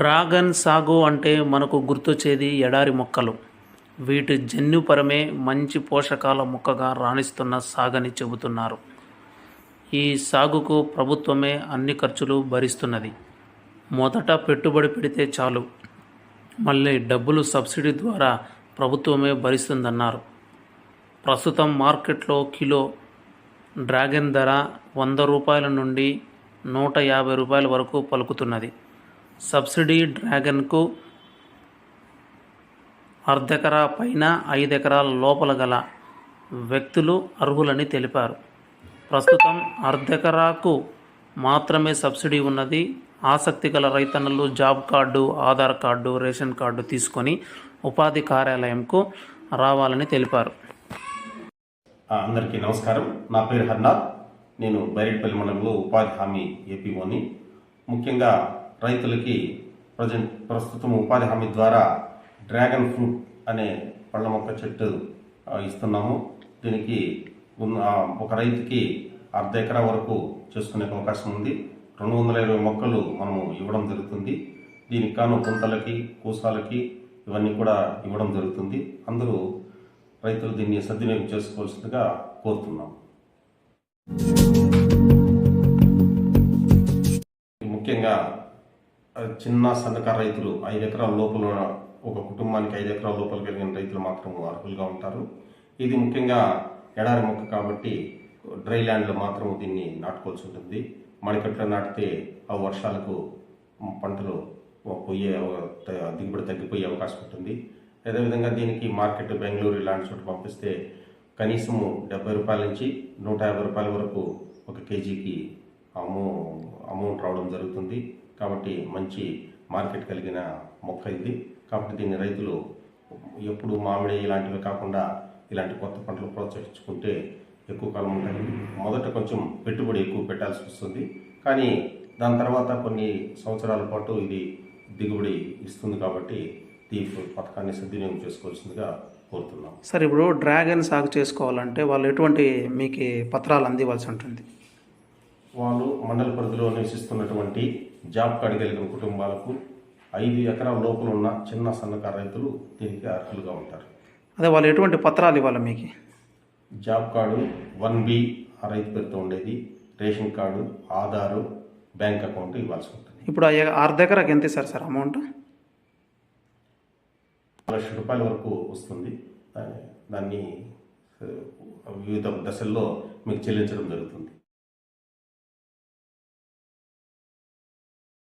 Dragon సాగు అంటే మనకు గుర్తొచ్చేది ఎడారి మొక్కలు. వీటి జన్యుపరమే మంచి పోషకాల మొక్కగా రాణిస్తున్న సాగని చెబుతున్నారు. ఈ సాగుకు ప్రభుత్వమే అన్ని ఖర్చులు భరిస్తున్నది. మొదట పెట్టుబడి పెడితే చాలు. మళ్ళీ డబ్బులు సబ్సిడీ ద్వారా ప్రభుత్వమే భరిస్తుందన్నారు. ప్రస్తుతం మార్కెట్లో కిలో డ్రాగన్ ధర వంద రూపాయల నుండి నూట యాభై రూపాయల వరకు పలుకుతున్నది. సబ్సిడీ డ్రాగన్కు అర్ధెకరా పైన ఐదు ఎకరాల లోపల గల వ్యక్తులు అర్హులని తెలిపారు. ప్రస్తుతం అర్ధెకరాకు మాత్రమే సబ్సిడీ ఉన్నది. ఆసక్తి గల రైతన్నలు job card Aadhaar card ration card తీసుకొని ఉపాధి కార్యాలయంకు రావాలని తెలిపారు. అందరికీ నమస్కారం. నా పేరు హర్నాథ్. నేను బైరెడ్పల్లి మండలంలో ఉపాధి హామీ ఏపీఓని. ముఖ్యంగా రైతులకి ప్రజెంట్ ప్రస్తుతం ఉపాధి హామీ ద్వారా డ్రాగన్ ఫ్రూట్ అనే పళ్ళ మొక్క చెట్టు ఇస్తున్నాము. దీనికి ఉన్న ఒక రైతుకి అర్ధ ఎకరా వరకు చేసుకునే అవకాశం ఉంది. రెండు వందల ఇరవై మొక్కలు మనము ఇవ్వడం జరుగుతుంది. దీనికి కాను గుంతలకి కూసాలకి ఇవన్నీ కూడా ఇవ్వడం జరుగుతుంది. అందరూ రైతులు దీన్ని సద్వినియోగం చేసుకోవాల్సిందిగా కోరుతున్నాం చిన్న సన్నకారు రైతులు ఐదు ఎకరాల లోపల ఒక కుటుంబానికి ఐదు ఎకరాల లోపల కలిగిన రైతులు మాత్రం అర్హులుగా ఉంటారు. ఇది ముఖ్యంగా ఎడారి మొక్క కాబట్టి డ్రై ల్యాండ్లో మాత్రం దీన్ని నాటుకోవాల్సి ఉంటుంది. మడికట్లో నాటితే ఆ వర్షాలకు పంటలు పోయే దిగుబడి తగ్గిపోయే అవకాశం ఉంటుంది. అదేవిధంగా దీనికి మార్కెట్ బెంగళూరు ఇలాంటి చోట పంపిస్తే కనీసము డెబ్బై రూపాయల నుంచి నూట యాభై రూపాయల వరకు ఒక కేజీకి అమౌ అమౌంట్ రావడం జరుగుతుంది. కాబట్టి మంచి మార్కెట్ కలిగిన మొక్క ఇది. కాబట్టి దీన్ని రైతులు ఎప్పుడు మామిడి ఇలాంటివి కాకుండా ఇలాంటి కొత్త పంటలు ప్రోత్సహించుకుంటే ఎక్కువ కాలం ఉంటాయి మొదట కొంచెం పెట్టుబడి ఎక్కువ పెట్టాల్సి వస్తుంది. కానీ దాని తర్వాత కొన్ని సంవత్సరాల పాటు ఇది దిగుబడి ఇస్తుంది కాబట్టి ఈ పథకాన్ని సద్వినియోగం చేసుకోవాల్సిందిగా కోరుతున్నాం. సార్ ఇప్పుడు డ్రాగన్ సాగు చేసుకోవాలంటే వాళ్ళు ఎటువంటి మీకు పత్రాలు అందివ్వాల్సి ఉంటుంది? వాళ్ళు మండల పరిధిలో నివసిస్తున్నటువంటి జాబ్ కార్డు కలిగిన కుటుంబాలకు ఐదు ఎకరాల లోపల ఉన్న చిన్న సన్నకారు రైతులు దీనికి అర్హులుగా ఉంటారు. అదే వాళ్ళు ఎటువంటి పత్రాలు ఇవ్వాలి మీకు? జాబ్ కార్డు వన్ బి ఆ రైతు పేరుతో ఉండేది. Ration card Aadhaar bank account ఇవ్వాల్సి ఉంటుంది. ఇప్పుడు అర్ధ ఎకరాకి ఎంత ఇస్తారు సార్ అమౌంట్? లక్ష రూపాయల వరకు వస్తుంది. దాన్ని- వివిధ దశల్లో మీకు చెల్లించడం జరుగుతుంది.